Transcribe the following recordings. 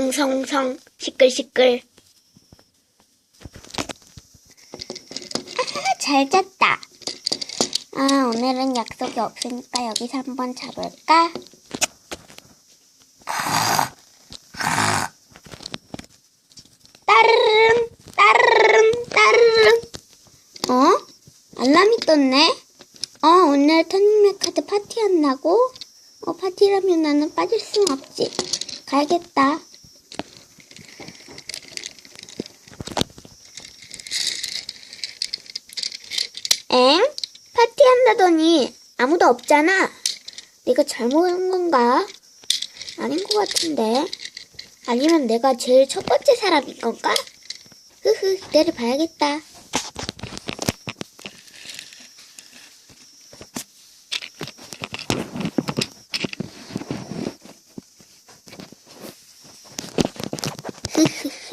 웅성웅성 시끌시끌 아하, 잘 잤다. 아, 오늘은 약속이 없으니까 여기서 한번 자볼까? 따르릉, 따르릉, 따르릉. 어? 알람이 떴네? 어, 오늘 터닝맥 카드 파티 한다고? 어, 파티라면 나는 빠질 순 없지. 가야겠다. 파티한다더니 아무도 없잖아. 내가 잘못 한 건가? 아닌 것 같은데. 아니면 내가 제일 첫 번째 사람인 건가? 흐흐, 기다려 봐야겠다. 흐흐.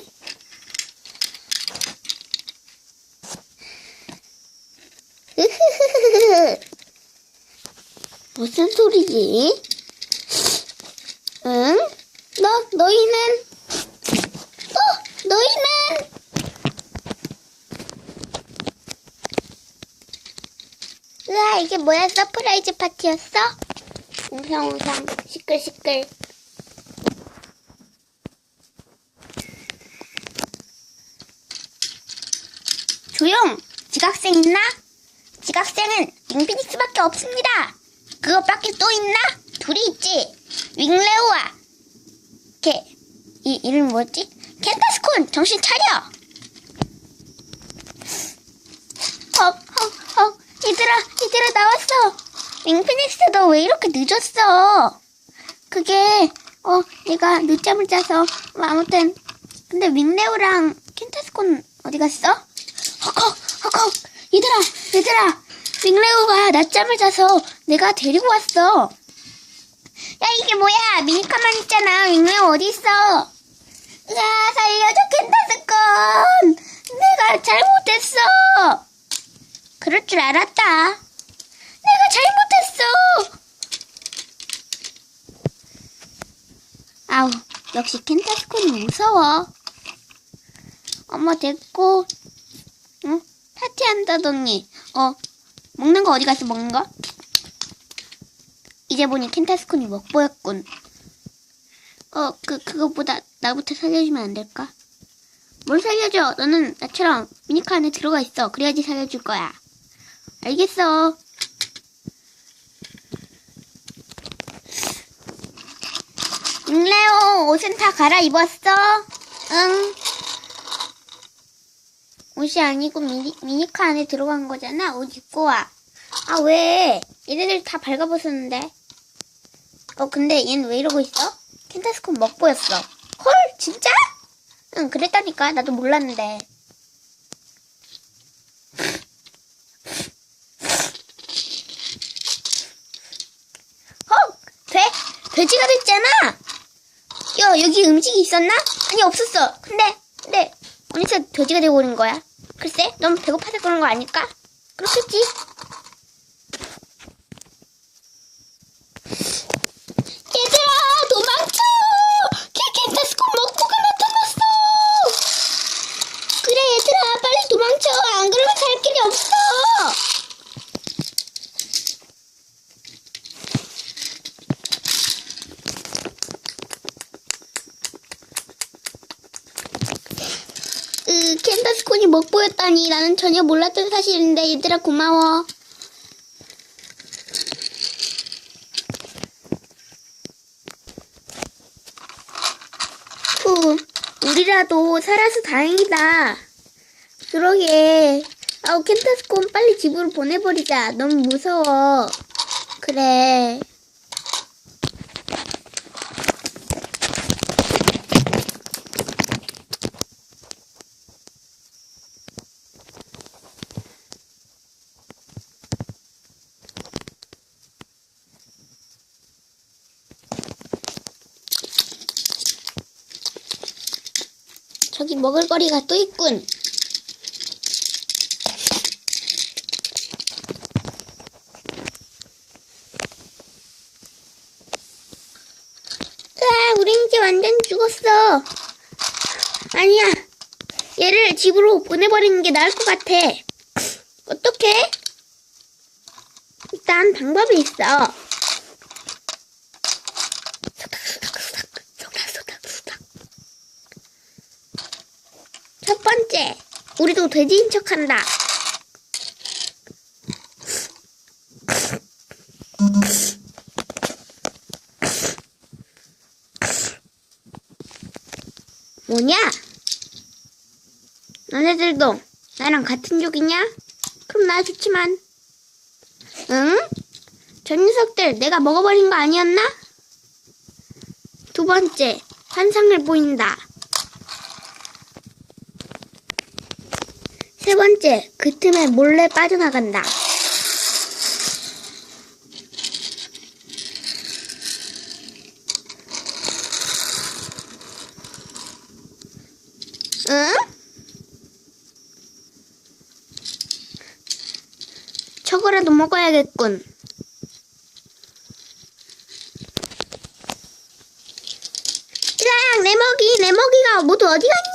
무슨 소리지? 응? 너, 너희는? 어, 너희는? 으아, 이게 뭐야? 서프라이즈 파티였어? 웅성웅성, 시끌시끌. 조용! 지각생 있나? 지각생은 윙피닉스밖에 없습니다. 그것밖에 또 있나? 둘이 있지. 윙레오와 걔, 이 이름 뭐였지? 켄타스콘 정신 차려. 헉, 헉, 헉, 얘들아, 얘들아 나왔어. 윙피닉스 너 왜 이렇게 늦었어? 그게 어 내가 늦잠을 자서 뭐 아무튼 근데 윙레오랑 켄타스콘 어디 갔어? 헉헉 헉헉 얘들아 얘들아 윙레오가 낮잠을 자서 내가 데리고 왔어. 야 이게 뭐야? 미니카만 있잖아. 윙레오 어디 있어 야 살려줘 켄타스콘. 내가 잘못했어. 그럴 줄 알았다. 내가 잘못했어. 아우 역시 켄타스콘이 무서워. 엄마 됐고. 응? 파티한다더니. 어 먹는 거 어디 갔어 먹는 거? 이제 보니 켄타스콘이 먹보였군. 어 그 그것보다 나부터 살려주면 안 될까? 뭘 살려줘? 너는 나처럼 미니카 안에 들어가 있어. 그래야지 살려줄 거야. 알겠어. 잉레오. 옷은 다 갈아입었어? 응 옷이 아니고 미니, 미니카 안에 들어간 거잖아. 옷 입고 와. 아, 왜? 얘네들 다 발가벗었는데. 어, 근데 얘는 왜 이러고 있어? 켄타스콘 먹보였어. 헐, 진짜? 응, 그랬다니까. 나도 몰랐는데. 헉! 돼? 돼지가 됐잖아! 야, 여기 음식이 있었나? 아니, 없었어. 근데, 근데, 어디서 돼지가 되어버린 거야? 글쎄, 넌 배고파서 그런 거 아닐까? 그렇겠지. 얘들아, 도망쳐! 켄타스콘 먹고가 나타났어! 그래, 얘들아, 빨리 도망쳐! 안 그러면 갈 길이 없어! 으, 캔다스콘이 먹보였다니 나는 전혀 몰랐던 사실인데 얘들아 고마워. 후, 우리라도 살아서 다행이다. 그러게. 아우 캔타스콘 빨리 집으로 보내버리자. 너무 무서워. 그래. 저기 먹을거리가 또 있군. 으아, 우리 이제 완전 죽어. 먹었어. 아니야. 얘를 집으로 보내버리는 게 나을 것 같아. 어떡해? 일단 방법이 있어. 소닥소닥소닥, 소닥소닥소닥. 첫 번째, 우리도 돼지인 척한다. 뭐냐? 너네들도 나랑 같은 족이냐? 그럼 나 좋지만. 응? 저 녀석들 내가 먹어버린 거 아니었나? 두 번째, 환상을 보인다. 세 번째, 그 틈에 몰래 빠져나간다. 응? 저거라도 먹어야겠군. 으악, 내 먹이, 내 먹이가 모두 어디 갔냐?